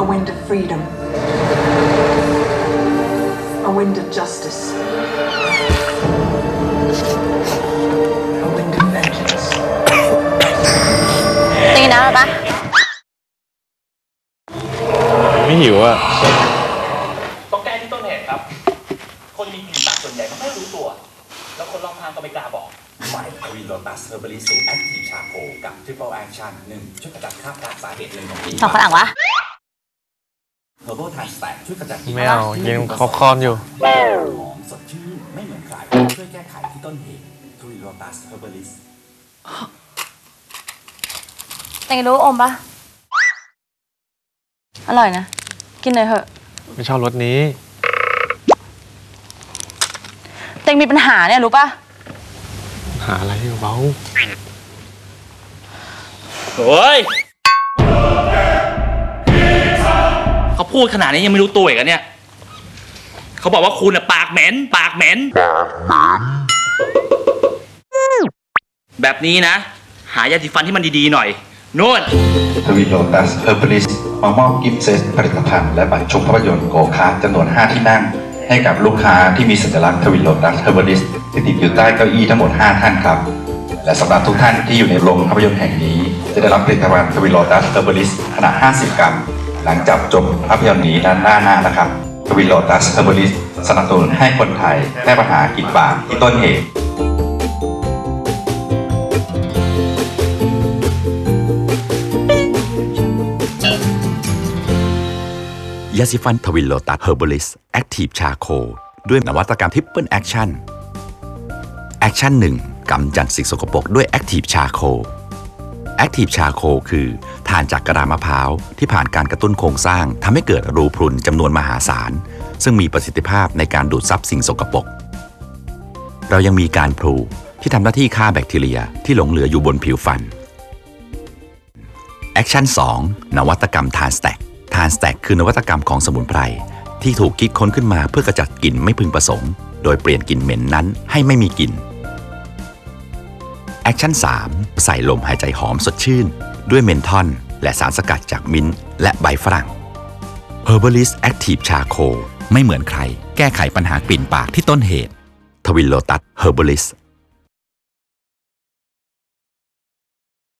A wind of freedom. A wind of justice. A wind of vengeance. ตีน้ำอะไรปะไม่หิวอะ ต้องแก้ที่ต้นเหตุครับ คนมีกลิ่นปากส่วนใหญ่ก็ไม่รู้ตัว แล้วคนรอบข้างก็ไม่กล้าบอก ใหม่ทวีโลตัสเฮอร์บริสูแอคทีฟชาโคกับทริปเปิลแอคชั่นหนึ่งช่วยขจัดคราบกากสาเหตุหนึ่งของกลิ่น สองฝรั่งวะเฮ อร์บทานสแตกช่วยขจัดกลิ่นไม่เอากินคอปคอร์นอยู่หอมสดชื่นไม่เหมือนใครช่วยแก้ไขที่ต้นเหตุทวีโลตัสเฮอร์บริสเต็งรู้อมปะอร่อยนะ กินเลยเถอะ ไม่ชอบรสนี้ เต็งมีปัญหาเนี่ยรู้ปะหาอะไรอยู่เบาโอ้ย พูดขนาดนี้ยังไม่รู้ตัวอีกอะเนี่ยเขาบอกว่าคุณน่ะปากเหม็นปากเหม็น แบบนี้นะ หายาสีฟันที่มันดีๆหน่อยนู่น ทวีโลตัสเฮอร์บริสมามอบกิฟต์เซตผลิตภัณฑ์และบัตรชมภาพยนตร์โกคาร์ทจำนวน 5 ที่นั่ง ให้กับลูกค้าที่มีสัญลักษณ์ทวีโลตัสเฮอร์บริสที่ติดอยู่ใต้เก้าอี้ทั้งหมด 5 ท่านครับ และสำหรับทุกท่านที่อยู่ในโรงภาพยนตร์แห่งนี้ จะได้รับผลิตภัณฑ์ทวีโลตัสเฮอร์บริสขนาด 50 กรัม หลังจากจบภาพยนตร์นี้ด้านหน้านะครับทวีโลตัสเฮอร์บริสสนับสนุนให้คนไทยแก้ปัญหากลิ่นปากที่ต้นเหตุยาสีฟันทวินโลตัสเฮอร์บริสแอคทีฟชาโคด้วยนวัตกรรมทริปเปิลแอคชั่นแอคชั่นหนึ่งกำจัดสิ่งสกปรกด้วยแอคทีฟชาโค แอคทีฟชาโคคือถ่านจากกระดาษมะพร้าว ที่ผ่านการกระตุ้นโครงสร้างทำให้เกิดรูพรุนจำนวนมหาศาล ซึ่งมีประสิทธิภาพในการดูดซับสิ่งสกปรก เรายังมีการพลูที่ทำหน้าที่ฆ่าแบคทีเรียที่หลงเหลืออยู่บนผิวฟันแอคชั่น2นวัตกรรมทานสแต็กทานสแต็กคือนวัตกรรมของสมุนไพรที่ถูกคิดค้นขึ้นมาเพื่อกระจัดกลิ่นไม่พึงประสงค์ โดยเปลี่ยนกลิ่นเหม็นนั้นให้ไม่มีกลิ่น แอคชั่น 3 ใส่ลมหายใจหอมสดชื่น ด้วยเมนทอน และสารสกัดจากมิ้นท์และใบฝรั่ง Herbalist Active Charcoal ไม่เหมือนใคร แก้ไขปัญหากลิ่นปากที่ต้นเหตุ ทวินโลตัส Herbalist